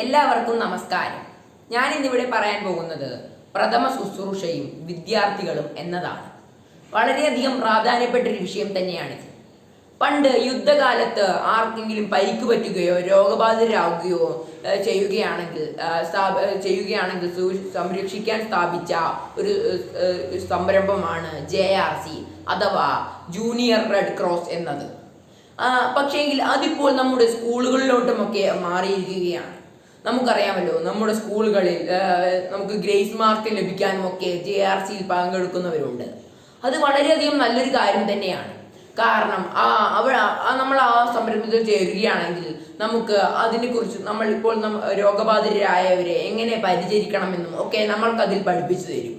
എല്ലാവർക്കും നമസ്കാരം. ഞാൻ ഇന്നിവിടെ പറയാൻ പോകുന്നത് പ്രഥമ ശുശ്രൂഷയും വിദ്യാർത്ഥികളും എന്നതാണ്. വളരെയധികം പ്രാധാന്യപ്പെട്ട ഒരു വിഷയം തന്നെയാണിത്. പണ്ട് യുദ്ധകാലത്ത് ആർക്കെങ്കിലും പരിക്ക് പറ്റുകയോ രോഗബാധിതരാകുകയോ ചെയ്യുകയാണെങ്കിൽ ചെയ്യുകയാണെങ്കിൽ സംരക്ഷിക്കാൻ സ്ഥാപിച്ച ഒരു സംരംഭമാണ് ജെ ആർ സി അഥവാ ജൂനിയർ റെഡ് ക്രോസ് എന്നത്. പക്ഷേങ്കിൽ അതിപ്പോൾ നമ്മുടെ സ്കൂളുകളിലോട്ടുമൊക്കെ മാറിയിരിക്കുകയാണ്. നമുക്കറിയാമല്ലോ നമ്മുടെ സ്കൂളുകളിൽ നമുക്ക് ഗ്രേസ് മാർക്ക് ലഭിക്കാനും ഒക്കെ ജെ ആർ സിയിൽ പങ്കെടുക്കുന്നവരുണ്ട്. അത് വളരെയധികം നല്ലൊരു കാര്യം തന്നെയാണ്. കാരണം ആ അവ നമ്മൾ ആ സംരംഭത്തിൽ ചേരുകയാണെങ്കിൽ നമുക്ക് അതിനെക്കുറിച്ച് നമ്മൾ ഇപ്പോൾ രോഗബാധിതരായവരെ എങ്ങനെ പരിചരിക്കണമെന്നും ഒക്കെ നമ്മൾക്കതിൽ പഠിപ്പിച്ചു തരും.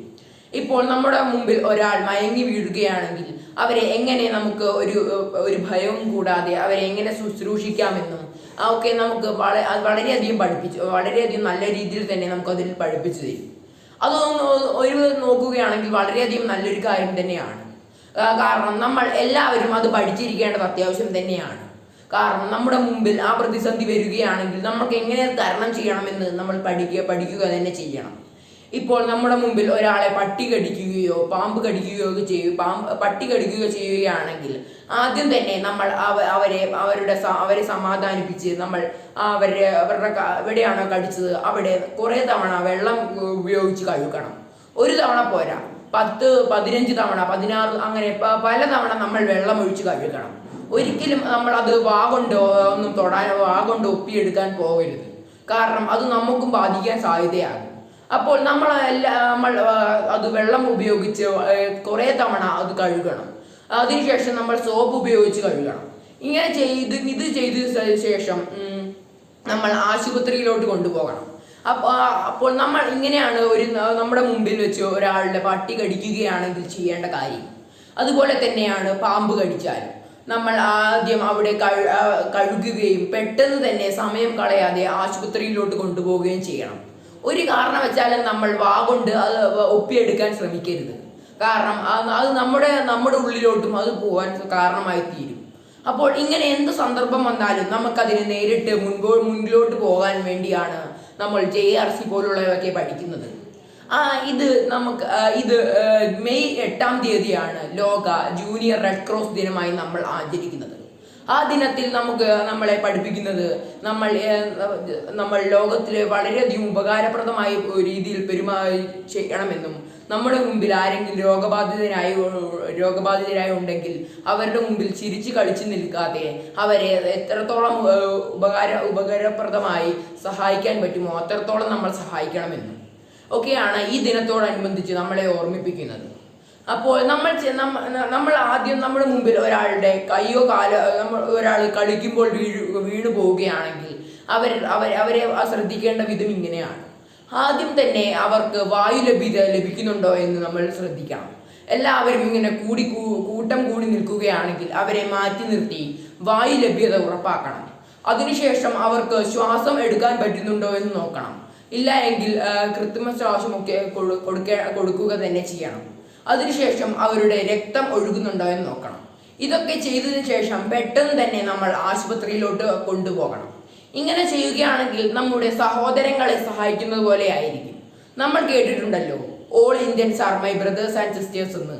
ഇപ്പോൾ നമ്മുടെ മുമ്പിൽ ഒരാൾ മയങ്ങി വീഴുകയാണെങ്കിൽ അവരെ എങ്ങനെ നമുക്ക് ഒരു ഒരു ഭയവും കൂടാതെ അവരെ എങ്ങനെ ശുശ്രൂഷിക്കാമെന്നും ഒക്കെ നമുക്ക് വളരെ അത് വളരെയധികം പഠിപ്പിച്ചു വളരെയധികം നല്ല രീതിയിൽ തന്നെ നമുക്ക് അതിൽ പഠിപ്പിച്ചു തരും. അതൊന്ന് ഒരു നോക്കുകയാണെങ്കിൽ വളരെയധികം നല്ലൊരു കാര്യം തന്നെയാണ്. കാരണം നമ്മൾ എല്ലാവരും അത് പഠിച്ചിരിക്കേണ്ടത് അത്യാവശ്യം തന്നെയാണ്. കാരണം നമ്മുടെ മുമ്പിൽ ആ പ്രതിസന്ധി വരികയാണെങ്കിൽ നമുക്ക് എങ്ങനെ തരണം ചെയ്യണമെന്ന് നമ്മൾ പഠിക്കുക പഠിക്കുക തന്നെ ചെയ്യണം. ഇപ്പോൾ നമ്മുടെ മുമ്പിൽ ഒരാളെ പട്ടി കടിക്കുകയോ പാമ്പ് കടിക്കുകയോ ചെയ്യും പാമ്പ് പട്ടി കടിക്കുകയോ ചെയ്യുകയാണെങ്കിൽ ആദ്യം തന്നെ നമ്മൾ അവ- അവരെ അവരുടെ അവരെ സമാധാനിപ്പിച്ച് നമ്മൾ അവരെ അവരുടെ എവിടെയാണോ കടിച്ചത് അവിടെ കുറേ തവണ വെള്ളം ഉപയോഗിച്ച് കഴുകണം. ഒരു തവണ പോരാ. പത്ത് പതിനഞ്ച് തവണ പതിനാറ് അങ്ങനെ പല തവണ നമ്മൾ വെള്ളം ഒഴിച്ച് കഴുകണം. ഒരിക്കലും നമ്മൾ അത് വാ കൊണ്ടോ ഒന്നും തൊടാനോ വാ കൊണ്ട് ഒപ്പിയെടുക്കാൻ പോകരുത്. കാരണം അത് നമുക്കും ബാധിക്കാൻ സാധ്യതയാകും. അപ്പോൾ നമ്മൾ എല്ലാ നമ്മൾ അത് വെള്ളം ഉപയോഗിച്ച് കുറേ തവണ അത് കഴുകണം. അതിനുശേഷം നമ്മൾ സോപ്പ് ഉപയോഗിച്ച് കഴുകണം. ഇങ്ങനെ ചെയ്ത് ഇത് ചെയ്ത ശേഷം നമ്മൾ ആശുപത്രിയിലോട്ട് കൊണ്ടുപോകണം. അപ്പോൾ അപ്പോൾ നമ്മൾ ഇങ്ങനെയാണ് ഒരു നമ്മുടെ മുമ്പിൽ വെച്ച് ഒരാളുടെ പട്ടി കടിക്കുകയാണെങ്കിൽ ചെയ്യേണ്ട കാര്യം. അതുപോലെ തന്നെയാണ് പാമ്പ് കടിച്ചാലും. നമ്മൾ ആദ്യം അവിടെ കഴു കഴുകുകയും പെട്ടെന്ന് തന്നെ സമയം കളയാതെ ആശുപത്രിയിലോട്ട് കൊണ്ടുപോവുകയും ചെയ്യണം. ഒരു കാരണം കാരണവശാലും നമ്മൾ വാ കൊണ്ട് അത് ഒപ്പിയെടുക്കാൻ ശ്രമിക്കരുത്. കാരണം അത് അത് നമ്മുടെ നമ്മുടെ ഉള്ളിലോട്ടും അത് പോകാൻ കാരണമായി തീരും. അപ്പോൾ ഇങ്ങനെ എന്ത് സന്ദർഭം വന്നാലും നമുക്കതിനെ നേരിട്ട് മുൻപോ മുൻപിലോട്ട് പോകാൻ വേണ്ടിയാണ് നമ്മൾ ജെ ആർ സി പോലുള്ളവയൊക്കെ പഠിക്കുന്നത്. ആ ഇത് നമുക്ക് ഇത് മെയ് എട്ടാം തീയതിയാണ് ലോക ജൂനിയർ റെഡ് ക്രോസ് ദിനമായി നമ്മൾ ആചരിക്കുന്നത്. ആ ദിനത്തിൽ നമുക്ക് നമ്മളെ പഠിപ്പിക്കുന്നത് നമ്മൾ നമ്മൾ ലോകത്തിലെ വളരെയധികം ഉപകാരപ്രദമായ രീതിയിൽ പെരുമാറി ചെയ്യണമെന്നും നമ്മുടെ മുമ്പിൽ ആരെങ്കിലും രോഗബാധിതരായി രോഗബാധിതരായി ഉണ്ടെങ്കിൽ അവരുടെ മുമ്പിൽ ചിരിച്ചു കളിച്ചു നിൽക്കാതെ അവരെ എത്രത്തോളം ഉപകാര ഉപകാരപ്രദമായി സഹായിക്കാൻ പറ്റുമോ അത്രത്തോളം നമ്മൾ സഹായിക്കണമെന്നും ഒക്കെയാണ് ഈ ദിനത്തോടനുബന്ധിച്ച് നമ്മളെ ഓർമ്മിപ്പിക്കുന്നത്. അപ്പോൾ നമ്മൾ നമ്മൾ ആദ്യം നമ്മുടെ മുമ്പിൽ ഒരാളുടെ കയ്യോ കാലോ നമ്മൾ ഒരാൾ കളിക്കുമ്പോൾ വീഴു വീണു പോവുകയാണെങ്കിൽ അവർ അവർ അവരെ ശ്രദ്ധിക്കേണ്ട വിധം ഇങ്ങനെയാണ്. ആദ്യം തന്നെ അവർക്ക് വായു ലഭ്യത ലഭിക്കുന്നുണ്ടോ എന്ന് നമ്മൾ ശ്രദ്ധിക്കണം. എല്ലാവരും ഇങ്ങനെ കൂടി കൂട്ടം കൂടി നിൽക്കുകയാണെങ്കിൽ അവരെ മാറ്റി നിർത്തി വായു ലഭ്യത ഉറപ്പാക്കണം. അതിനുശേഷം അവർക്ക് ശ്വാസം എടുക്കാൻ പറ്റുന്നുണ്ടോ എന്ന് നോക്കണം. ഇല്ല എങ്കിൽ കൃത്രിമ ശ്വാസമൊക്കെ കൊടു- കൊടുക്കുക തന്നെ ചെയ്യണം. അതിനുശേഷം അവരുടെ രക്തം ഒഴുകുന്നുണ്ടോ എന്ന് നോക്കണം. ഇതൊക്കെ ചെയ്തതിനു ശേഷം പെട്ടെന്ന് തന്നെ നമ്മൾ ആശുപത്രിയിലോട്ട് കൊണ്ടുപോകണം. ഇങ്ങനെ ചെയ്യുകയാണെങ്കിൽ നമ്മുടെ സഹോദരങ്ങളെ സഹായിക്കുന്നത് പോലെ ആയിരിക്കും. നമ്മൾ കേട്ടിട്ടുണ്ടല്ലോ all Indians are my brothers and sisters എന്ന്.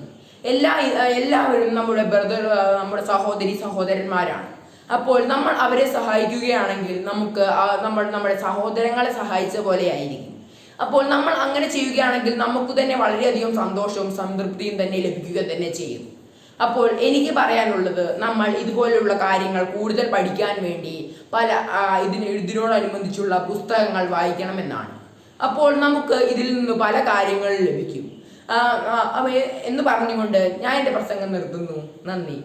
എല്ലാ എല്ലാവരും നമ്മുടെ ബ്രദർ നമ്മുടെ സഹോദരി സഹോദരന്മാരാണ്. അപ്പോൾ നമ്മൾ അവരെ സഹായിക്കുകയാണെങ്കിൽ നമുക്ക് നമ്മൾ നമ്മുടെ സഹോദരങ്ങളെ സഹായിച്ച പോലെ ആയിരിക്കും. അപ്പോൾ നമ്മൾ അങ്ങനെ ചെയ്യുകയാണെങ്കിൽ നമുക്ക് തന്നെ വളരെയധികം സന്തോഷവും സംതൃപ്തിയും തന്നെ ലഭിക്കുക തന്നെ ചെയ്യും. അപ്പോൾ എനിക്ക് പറയാനുള്ളത് നമ്മൾ ഇതുപോലെയുള്ള കാര്യങ്ങൾ കൂടുതൽ പഠിക്കാൻ വേണ്ടി പല ഇതിന് ഇതിനോടനുബന്ധിച്ചുള്ള പുസ്തകങ്ങൾ വായിക്കണമെന്നാണ്. അപ്പോൾ നമുക്ക് ഇതിൽ നിന്ന് പല കാര്യങ്ങൾ ലഭിക്കും. എന്ന് പറഞ്ഞുകൊണ്ട് ഞാൻ എന്റെ പ്രസംഗം നിർത്തുന്നു. നന്ദി.